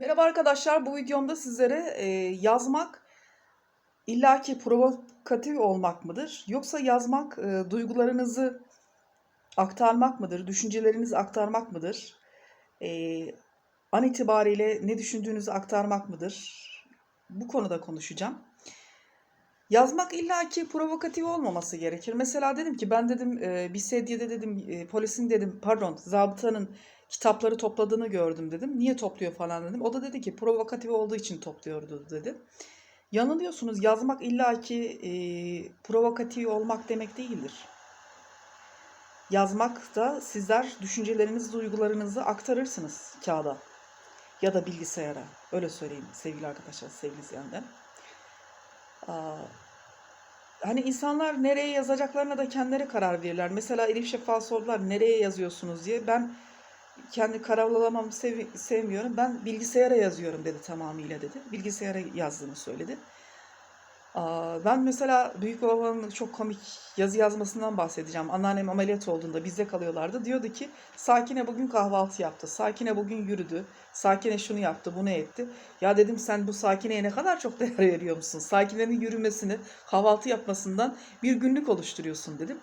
Merhaba arkadaşlar, bu videomda sizlere e, yazmak illaki provokatif olmak mıdır? Yoksa yazmak e, duygularınızı aktarmak mıdır? Düşüncelerinizi aktarmak mıdır? E, an itibariyle ne düşündüğünüzü aktarmak mıdır? Bu konuda konuşacağım. Yazmak illaki provokatif olmaması gerekir. Mesela dedim ki ben dedim e, bir sedyede dedim e, polisin dedim pardon zabıtanın kitapları topladığını gördüm dedim. Niye topluyor falan dedim. O da dedi ki provokatif olduğu için topluyordu dedi. Yanılıyorsunuz. Yazmak illaki e, provokatif olmak demek değildir. Yazmak da sizler düşüncelerinizi, duygularınızı aktarırsınız kağıda ya da bilgisayara. Öyle söyleyeyim sevgili arkadaşlar, sevgili izleyenler. Hani insanlar nereye yazacaklarına da kendileri karar verirler. Mesela Elif Şeffaf'a sordular nereye yazıyorsunuz diye. Ben kendi kararlamamı sev- sevmiyorum. Ben bilgisayara yazıyorum dedi tamamıyla dedi. Bilgisayara yazdığını söyledi. Ben mesela büyük babamın çok komik yazı yazmasından bahsedeceğim. Anneannem ameliyat olduğunda bizde kalıyorlardı. Diyordu ki Sakine bugün kahvaltı yaptı. Sakine bugün yürüdü. Sakine şunu yaptı, bunu etti. Ya dedim sen bu Sakine'ye ne kadar çok değer veriyor musun? Sakine'nin yürümesini, kahvaltı yapmasından bir günlük oluşturuyorsun dedim.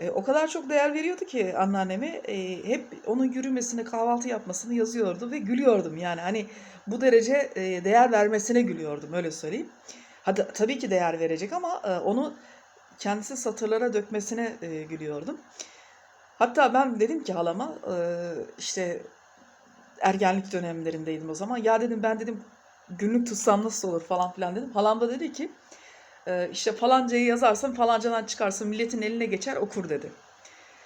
E, o kadar çok değer veriyordu ki anneanneme e, hep onun yürümesini, kahvaltı yapmasını yazıyordu ve gülüyordum. Yani hani bu derece e, değer vermesine gülüyordum öyle söyleyeyim. Hadi tabii ki değer verecek ama e, onu kendisi satırlara dökmesine e, gülüyordum. Hatta ben dedim ki halama e, işte ergenlik dönemlerindeydim o zaman. Ya dedim ben dedim günlük tutsam nasıl olur falan filan dedim. Halam da dedi ki işte falancayı yazarsan falancadan çıkarsın milletin eline geçer okur dedi.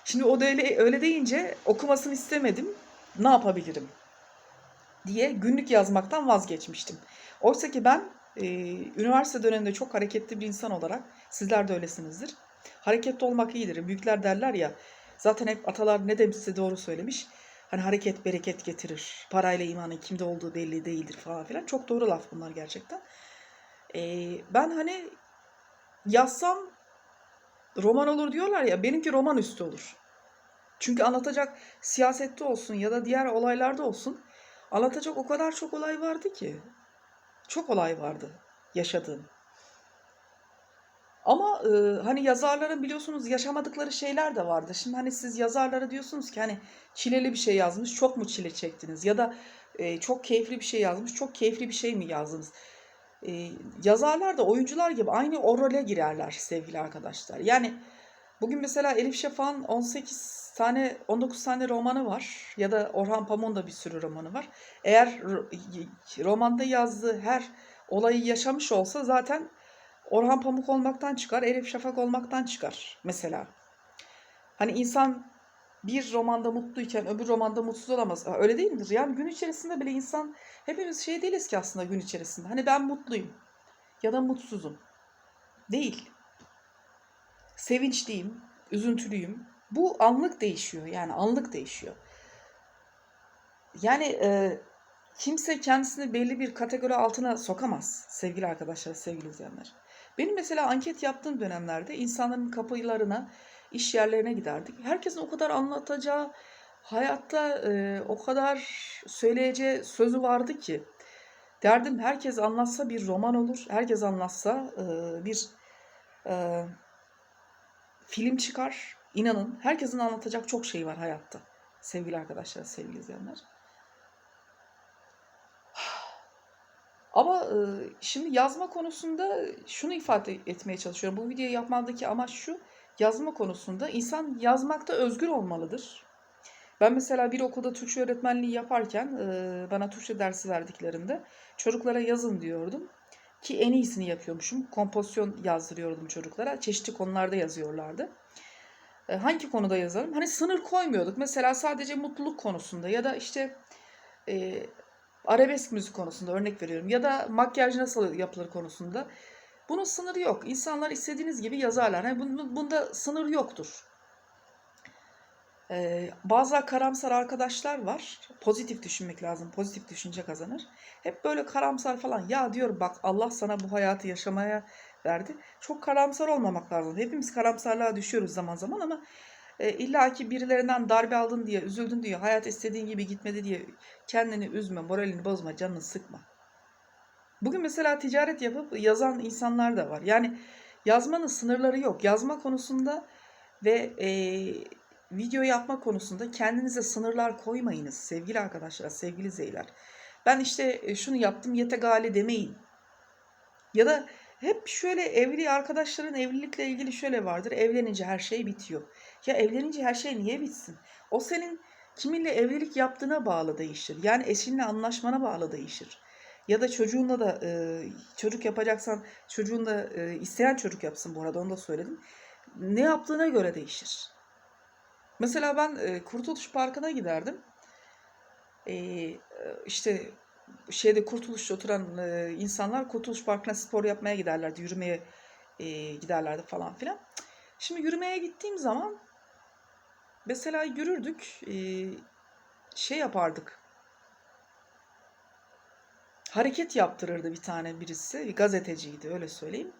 Şimdi o da öyle, öyle deyince okumasını istemedim. Ne yapabilirim? diye günlük yazmaktan vazgeçmiştim. Oysa ki ben e, üniversite döneminde çok hareketli bir insan olarak sizler de öylesinizdir. Hareketli olmak iyidir. Büyükler derler ya zaten hep atalar ne demişse doğru söylemiş. Hani hareket bereket getirir. Parayla imanın kimde olduğu belli değildir falan filan. Çok doğru laf bunlar gerçekten. E, ben hani yazsam roman olur diyorlar ya benimki roman üstü olur. Çünkü anlatacak siyasette olsun ya da diğer olaylarda olsun anlatacak o kadar çok olay vardı ki. Çok olay vardı yaşadığım. Ama e, hani yazarların biliyorsunuz yaşamadıkları şeyler de vardı. Şimdi hani siz yazarlara diyorsunuz ki hani çileli bir şey yazmış, çok mu çile çektiniz? Ya da e, çok keyifli bir şey yazmış, çok keyifli bir şey mi yazdınız? E, yazarlar da oyuncular gibi aynı o role girerler sevgili arkadaşlar. Yani bugün mesela Elif Şafak'ın 18 tane 19 tane romanı var ya da Orhan Pamuk'un da bir sürü romanı var. Eğer ro- romanda yazdığı her olayı yaşamış olsa zaten Orhan Pamuk olmaktan çıkar, Elif Şafak olmaktan çıkar mesela. Hani insan bir romanda mutluyken öbür romanda mutsuz olamaz. Öyle değil midir? Yani gün içerisinde bile insan hepimiz şey değiliz ki aslında gün içerisinde. Hani ben mutluyum ya da mutsuzum. Değil. Sevinçliyim, üzüntülüyüm. Bu anlık değişiyor. Yani anlık değişiyor. Yani e, kimse kendisini belli bir kategori altına sokamaz sevgili arkadaşlar, sevgili izleyenler. Benim mesela anket yaptığım dönemlerde insanların kapılarına, iş yerlerine giderdik. Herkesin o kadar anlatacağı, hayatta e, o kadar söyleyeceği sözü vardı ki. Derdim herkes anlatsa bir roman olur, herkes anlatsa e, bir e, film çıkar. İnanın herkesin anlatacak çok şey var hayatta. Sevgili arkadaşlar, sevgili izleyenler. Ama e, şimdi yazma konusunda şunu ifade etmeye çalışıyorum. Bu videoyu yapmadaki amaç şu. Yazma konusunda insan yazmakta özgür olmalıdır. Ben mesela bir okulda Türkçe öğretmenliği yaparken e, bana Türkçe dersi verdiklerinde çocuklara yazın diyordum. Ki en iyisini yapıyormuşum. Kompozisyon yazdırıyordum çocuklara. Çeşitli konularda yazıyorlardı. E, hangi konuda yazarım? Hani sınır koymuyorduk. Mesela sadece mutluluk konusunda ya da işte e, arabesk müzik konusunda örnek veriyorum ya da makyaj nasıl yapılır konusunda. Bunun sınırı yok. İnsanlar istediğiniz gibi yazarlar. Yani bun- bunda sınır yoktur. Ee, bazı karamsar arkadaşlar var. Pozitif düşünmek lazım. Pozitif düşünce kazanır. Hep böyle karamsar falan. Ya diyor bak Allah sana bu hayatı yaşamaya verdi. Çok karamsar olmamak lazım. Hepimiz karamsarlığa düşüyoruz zaman zaman ama e, illa ki birilerinden darbe aldın diye, üzüldün diye, hayat istediğin gibi gitmedi diye kendini üzme, moralini bozma, canını sıkma. Bugün mesela ticaret yapıp yazan insanlar da var. Yani yazmanın sınırları yok. Yazma konusunda ve e, video yapma konusunda kendinize sınırlar koymayınız sevgili arkadaşlar, sevgili zeyler. Ben işte e, şunu yaptım yetegale demeyin. Ya da hep şöyle evli arkadaşların evlilikle ilgili şöyle vardır. Evlenince her şey bitiyor. Ya evlenince her şey niye bitsin? O senin kiminle evlilik yaptığına bağlı değişir. Yani eşinle anlaşmana bağlı değişir. Ya da çocuğunla da e, çocuk yapacaksan çocuğun da e, isteyen çocuk yapsın bu arada onu da söyledim. Ne yaptığına göre değişir. Mesela ben e, Kurtuluş Parkı'na giderdim. E, işte şeyde Kurtuluş'ta oturan e, insanlar Kurtuluş Parkı'na spor yapmaya giderlerdi. Yürümeye e, giderlerdi falan filan. Şimdi yürümeye gittiğim zaman mesela yürürdük e, şey yapardık. Hareket yaptırırdı bir tane birisi. Bir gazeteciydi öyle söyleyeyim.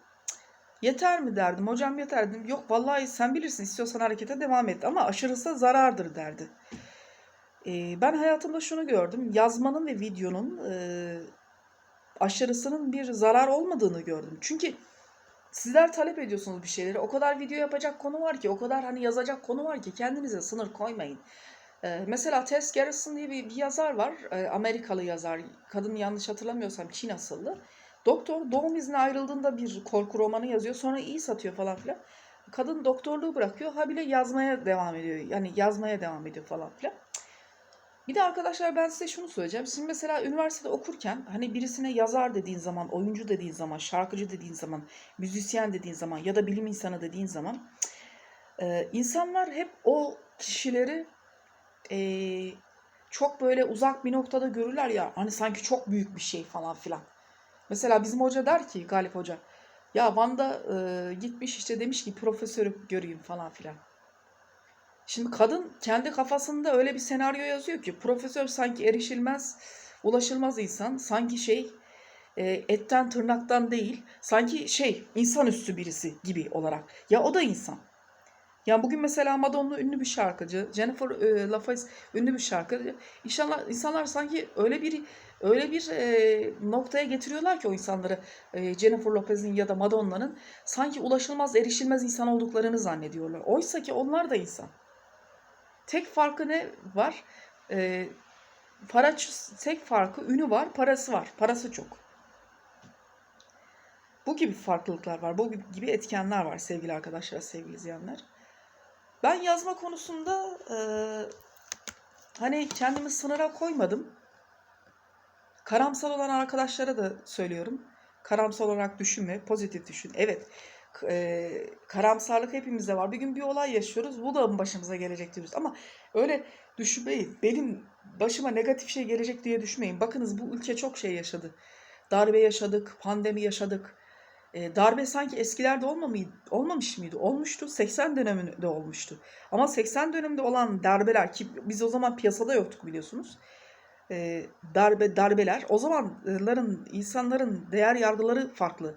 Yeter mi derdim. Hocam yeter dedim. Yok vallahi sen bilirsin istiyorsan harekete devam et ama aşırısı zarardır derdi. Ee, ben hayatımda şunu gördüm. Yazmanın ve videonun e, aşırısının bir zarar olmadığını gördüm. Çünkü sizler talep ediyorsunuz bir şeyleri. O kadar video yapacak konu var ki, o kadar hani yazacak konu var ki kendinize sınır koymayın. Ee, mesela Tess Garrison diye bir, bir yazar var. Ee, Amerikalı yazar. Kadın yanlış hatırlamıyorsam Çin asıllı. Doktor doğum izni ayrıldığında bir korku romanı yazıyor. Sonra iyi satıyor falan filan. Kadın doktorluğu bırakıyor. Ha bile yazmaya devam ediyor. Yani yazmaya devam ediyor falan filan. Bir de arkadaşlar ben size şunu söyleyeceğim. Şimdi mesela üniversitede okurken hani birisine yazar dediğin zaman, oyuncu dediğin zaman, şarkıcı dediğin zaman, müzisyen dediğin zaman ya da bilim insanı dediğin zaman e, insanlar hep o kişileri e, çok böyle uzak bir noktada görürler ya hani sanki çok büyük bir şey falan filan. Mesela bizim hoca der ki Galip Hoca ya Van'da e, gitmiş işte demiş ki profesörü göreyim falan filan. Şimdi kadın kendi kafasında öyle bir senaryo yazıyor ki profesör sanki erişilmez, ulaşılmaz insan. Sanki şey e, etten tırnaktan değil, sanki şey insanüstü birisi gibi olarak. Ya o da insan. Yani bugün mesela Madonna ünlü bir şarkıcı, Jennifer e, Lopez ünlü bir şarkıcı. İnşallah insanlar sanki öyle bir öyle bir e, noktaya getiriyorlar ki o insanları e, Jennifer Lopez'in ya da Madonna'nın sanki ulaşılmaz, erişilmez insan olduklarını zannediyorlar. Oysa ki onlar da insan. Tek farkı ne var? E, para tek farkı ünü var, parası var. Parası çok. Bu gibi farklılıklar var. Bu gibi etkenler var sevgili arkadaşlar, sevgili izleyenler. Ben yazma konusunda e, hani kendimi sınıra koymadım. Karamsal olan arkadaşlara da söylüyorum. Karamsal olarak düşünme, pozitif düşün. Evet, e, karamsarlık hepimizde var. Bir gün bir olay yaşıyoruz, bu da mı başımıza gelecek diyoruz. Ama öyle düşünmeyin. Benim başıma negatif şey gelecek diye düşünmeyin. Bakınız bu ülke çok şey yaşadı. Darbe yaşadık, pandemi yaşadık. E, darbe sanki eskilerde olmamış, olmamış mıydı? Olmuştu. 80 döneminde olmuştu. Ama 80 döneminde olan darbeler ki biz o zaman piyasada yoktuk biliyorsunuz. E, darbe darbeler o zamanların insanların değer yargıları farklı.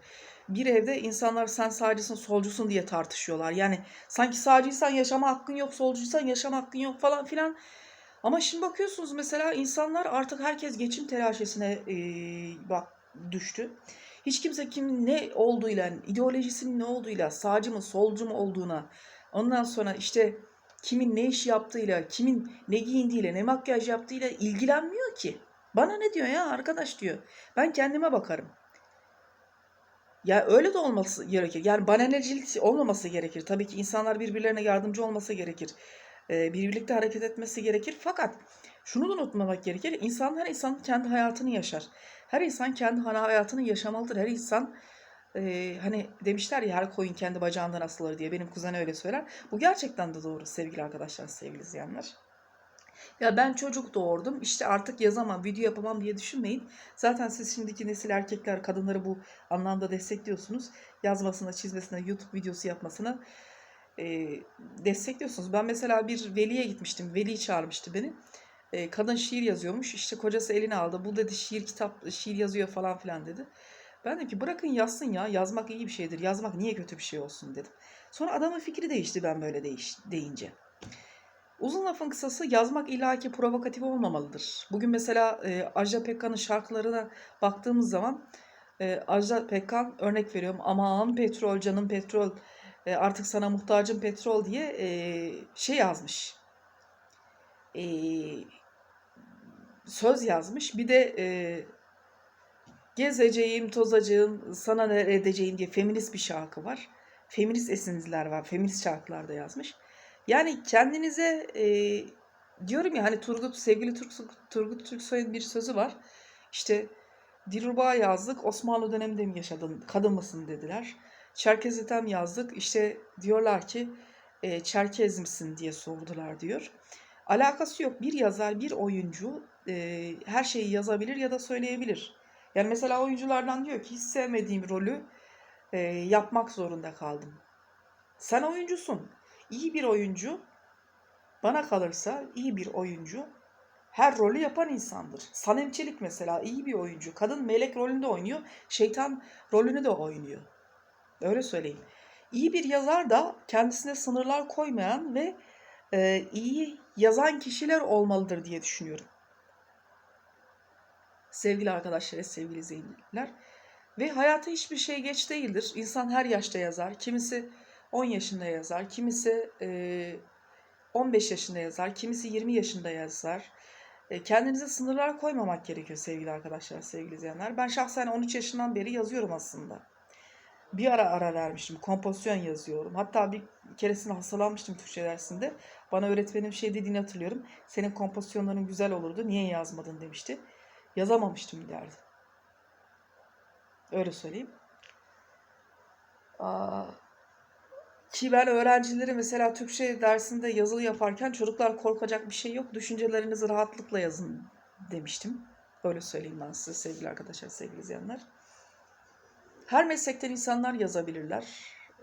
Bir evde insanlar sen sağcısın solcusun diye tartışıyorlar. Yani sanki sağcıysan yaşama hakkın yok, solcuysan yaşama hakkın yok falan filan. Ama şimdi bakıyorsunuz mesela insanlar artık herkes geçim telaşesine e, bak düştü. Hiç kimse kimin ne olduğuyla, ideolojisinin ne olduğuyla, sağcı mı, solcu mu olduğuna, ondan sonra işte kimin ne iş yaptığıyla, kimin ne giyindiğiyle, ne makyaj yaptığıyla ilgilenmiyor ki. Bana ne diyor ya arkadaş diyor. Ben kendime bakarım. Ya öyle de olması gerekir. Yani bananecilik olmaması gerekir. Tabii ki insanlar birbirlerine yardımcı olması gerekir. Ee, birlikte hareket etmesi gerekir. Fakat şunu da unutmamak gerekir. İnsan her insan kendi hayatını yaşar. Her insan kendi hayatını yaşamalıdır. Her insan e, hani demişler ya her koyun kendi bacağından asılır diye. Benim kuzen öyle söyler. Bu gerçekten de doğru sevgili arkadaşlar, sevgili izleyenler. Ya ben çocuk doğurdum işte artık yazamam, video yapamam diye düşünmeyin. Zaten siz şimdiki nesil erkekler, kadınları bu anlamda destekliyorsunuz. Yazmasına, çizmesine, YouTube videosu yapmasına e, destekliyorsunuz. Ben mesela bir veliye gitmiştim. Veli çağırmıştı beni. E, kadın şiir yazıyormuş. İşte kocası eline aldı. Bu dedi şiir kitap, şiir yazıyor falan filan dedi. Ben dedim ki bırakın yazsın ya. Yazmak iyi bir şeydir. Yazmak niye kötü bir şey olsun dedim. Sonra adamın fikri değişti ben böyle değiş, deyince. Uzun lafın kısası yazmak illaki provokatif olmamalıdır. Bugün mesela e, Ajda Pekkan'ın şarkılarına baktığımız zaman e, Ajda Pekkan örnek veriyorum aman petrol canım petrol e, artık sana muhtacım petrol diye e, şey yazmış. E, söz yazmış. Bir de e, gezeceğim, tozacağım, sana ne edeceğim diye feminist bir şarkı var. Feminist esintiler var. Feminist şarkılarda yazmış. Yani kendinize e, diyorum ya hani Turgut sevgili Turgut, Turgut Türksoy'un bir sözü var. İşte Dilruba yazdık Osmanlı döneminde mi yaşadın kadın mısın dediler. Çerkez Etem yazdık işte diyorlar ki e, Çerkez misin diye sordular diyor. Alakası yok bir yazar bir oyuncu e, her şeyi yazabilir ya da söyleyebilir. Yani mesela oyunculardan diyor ki hiç sevmediğim rolü e, yapmak zorunda kaldım. Sen oyuncusun. İyi bir oyuncu bana kalırsa iyi bir oyuncu her rolü yapan insandır. Sanem Çelik mesela iyi bir oyuncu. Kadın melek rolünde oynuyor. Şeytan rolünü de oynuyor. Öyle söyleyeyim. İyi bir yazar da kendisine sınırlar koymayan ve e, iyi yazan kişiler olmalıdır diye düşünüyorum. Sevgili arkadaşlar, sevgili izleyiciler. Ve hayata hiçbir şey geç değildir. İnsan her yaşta yazar. Kimisi 10 yaşında yazar, kimisi e, 15 yaşında yazar, kimisi 20 yaşında yazar. E, kendinize sınırlar koymamak gerekiyor sevgili arkadaşlar, sevgili izleyenler. Ben şahsen 13 yaşından beri yazıyorum aslında. Bir ara ara vermiştim, kompozisyon yazıyorum. Hatta bir keresinde hastalanmıştım Türkçe dersinde. Bana öğretmenim şey dediğini hatırlıyorum. Senin kompozisyonların güzel olurdu, niye yazmadın demişti. Yazamamıştım derdi. Öyle söyleyeyim. Aa, ki ben öğrencileri mesela Türkçe dersinde yazılı yaparken çocuklar korkacak bir şey yok. Düşüncelerinizi rahatlıkla yazın demiştim. Öyle söyleyeyim ben size sevgili arkadaşlar, sevgili izleyenler. Her meslekten insanlar yazabilirler.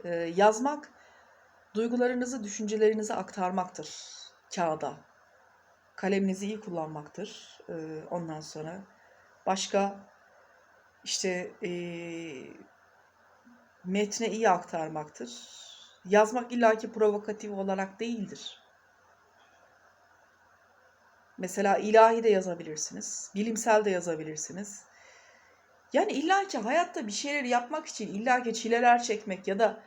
Ee, yazmak duygularınızı, düşüncelerinizi aktarmaktır kağıda. Kaleminizi iyi kullanmaktır. Ee, ondan sonra başka işte e, metne iyi aktarmaktır. Yazmak illaki provokatif olarak değildir. Mesela ilahi de yazabilirsiniz, bilimsel de yazabilirsiniz. Yani illaki hayatta bir şeyleri yapmak için illaki çileler çekmek ya da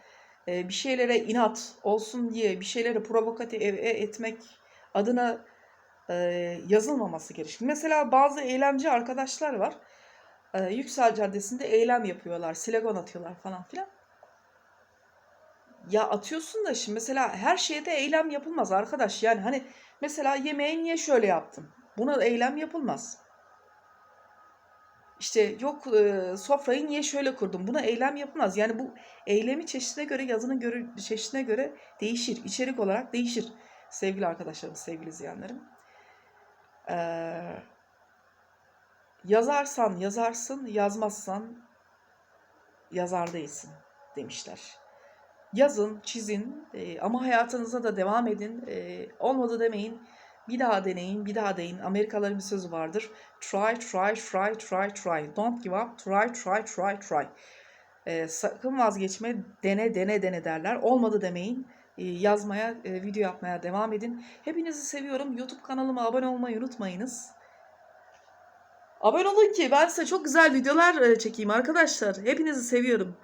e, bir şeylere inat olsun diye bir şeyleri provokatif etmek adına e, yazılmaması gerekir. Mesela bazı eylemci arkadaşlar var. E, Yüksel Caddesi'nde eylem yapıyorlar, slogan atıyorlar falan filan. Ya atıyorsun da şimdi mesela her şeyde eylem yapılmaz arkadaş. Yani hani mesela yemeği niye şöyle yaptın? Buna eylem yapılmaz. İşte yok e, sofrayı niye şöyle kurdum? Buna eylem yapılmaz. Yani bu eylemi çeşidine göre, yazının göre, çeşidine göre değişir. İçerik olarak değişir. Sevgili arkadaşlarım, sevgili izleyenlerim. Ee, yazarsan yazarsın, yazmazsan yazar değilsin demişler. Yazın, çizin e, ama hayatınıza da devam edin. E, olmadı demeyin. Bir daha deneyin, bir daha deyin. Amerikalıların bir sözü vardır. Try, try, try, try, try. Don't give up. Try, try, try, try. E, sakın vazgeçme. Dene, dene, dene derler. Olmadı demeyin. E, yazmaya, e, video yapmaya devam edin. Hepinizi seviyorum. YouTube kanalıma abone olmayı unutmayınız. Abone olun ki ben size çok güzel videolar e, çekeyim arkadaşlar. Hepinizi seviyorum.